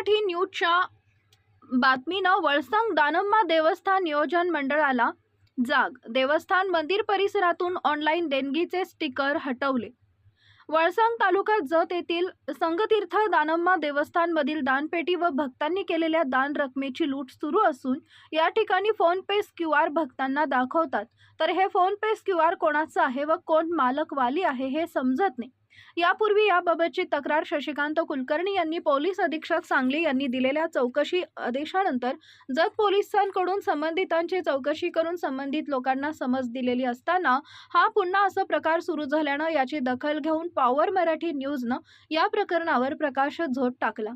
मराठी न्यूजच्या बातमीनं वळसंग दानम्मा देवस्थान नियोजन मंडळाला जाग. देवस्थान मंदिर परिसरातून ऑनलाईन देणगीचे स्टिकर हटवले. वळसंग तालुक्यात जत येथील संगतीर्थ दानम्मा देवस्थानमधील दानपेटी व भक्तांनी केलेल्या दान रकमेची लूट सुरू असून या ठिकाणी फोनपे क्यू आर भक्तांना दाखवतात. तर हे फोनपे क्यू आर कोणाचं आहे व कोण मालकवाली आहे हे समजत नाही. यापूर्वी याबाबतची तक्रार शशिकांत कुलकर्णी यांनी पोलीस अधीक्षक सांगली यांनी दिलेल्या चौकशी आदेशानंतर जत पोलिसांकडून संबंधितांची चौकशी करून संबंधित लोकांना समज दिलेली असताना हा पुन्हा असा प्रकार सुरू झाल्यानं याची दखल घेऊन पॉवर मराठी न्यूजनं या प्रकरणावर प्रकाश झोत टाकला.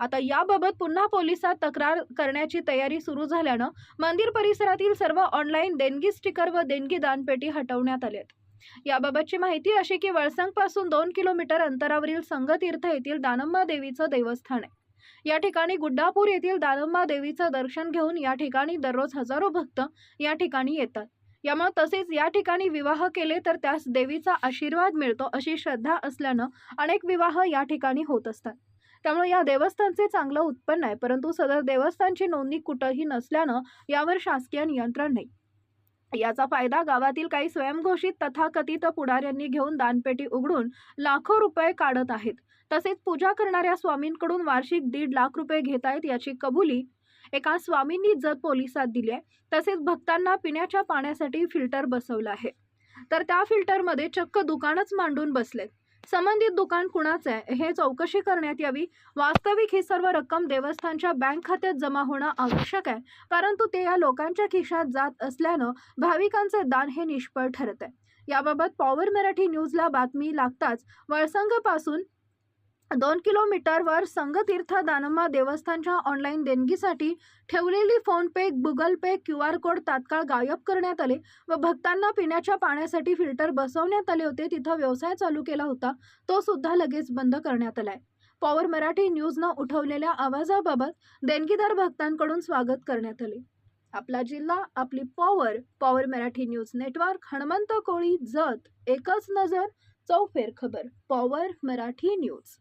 आता याबाबत पुन्हा पोलिसात तक्रार करण्याची तयारी सुरू झाल्यानं मंदिर परिसरातील सर्व ऑनलाईन देणगी स्टिकर व देणगी दानपेटी हटवण्यात आल्यात. याबाबतची माहिती अशी की वळसंगपासून दोन किलोमीटर अंतरावरील संगतीर्थ येथील दानम्मा देवीचं देवस्थान आहे. या ठिकाणी गुड्डापूर येथील दानम्मा देवीचं दर्शन घेऊन या ठिकाणी दररोज हजारो भक्त या ठिकाणी येतात. यामुळे तसेच या ठिकाणी विवाह केले तर त्यास देवीचा आशीर्वाद मिळतो अशी श्रद्धा असल्यानं अनेक विवाह या ठिकाणी होत असतात. त्यामुळे या देवस्थानचे चांगलं उत्पन्न आहे परंतु सदर देवस्थानची नोंदणी कुठंही नसल्यानं यावर शासकीय नियंत्रण नाही. याचा फायदा गावातील काही स्वयंघोषित तथाकथित पुढाऱ्यांनी घेऊन दानपेटी उघडून लाखो रुपये काढत आहेत. तसेच पूजा करणाऱ्या स्वामींकडून वार्षिक दीड लाख रुपये घेत आहेत याची कबुली एका स्वामींनी जर पोलिसात दिली आहे. तसेच भक्तांना पिण्याच्या पाण्यासाठी फिल्टर बसवलं आहे. तर त्या फिल्टरमध्ये चक्क दुकानच मांडून बसलेत. संबंधित दुकान कुणाचं आहे? हे चौकशी करण्यात यावी. वास्तविक ही सर्व रक्कम देवस्थानच्या बँक खात्यात जमा होणं आवश्यक आहे. परंतु ते या लोकांच्या खिशात जात असल्यानं भाविकांचे दान हे निष्फळ ठरत आहे याबाबत पॉवर मराठी न्यूजला बातमी लागताच वळसंगपासून दोन किलोमीटरवर संगतीर्थ दानमा देवस्थानच्या ऑनलाईन देणगीसाठी ठेवलेली PhonePe Google Pay Q R code तात्काळ गायब करण्यात आले व भक्तांना पिण्याच्या पाण्यासाठी फिल्टर बसवण्यात आले होते. तिथं व्यवसाय चालू केला होता. तो सुद्धा लगेच बंद करण्यात आलाय. पॉवर मराठी न्यूजनं उठवलेल्या आवाजाबाबत देणगीदार भक्तांकडून स्वागत करण्यात आले. आपला जिल्हा आपली power power Marathi news network Hanumant Koli Jat एकच नजर चौफेर खबर पॉवर मराठी न्यूज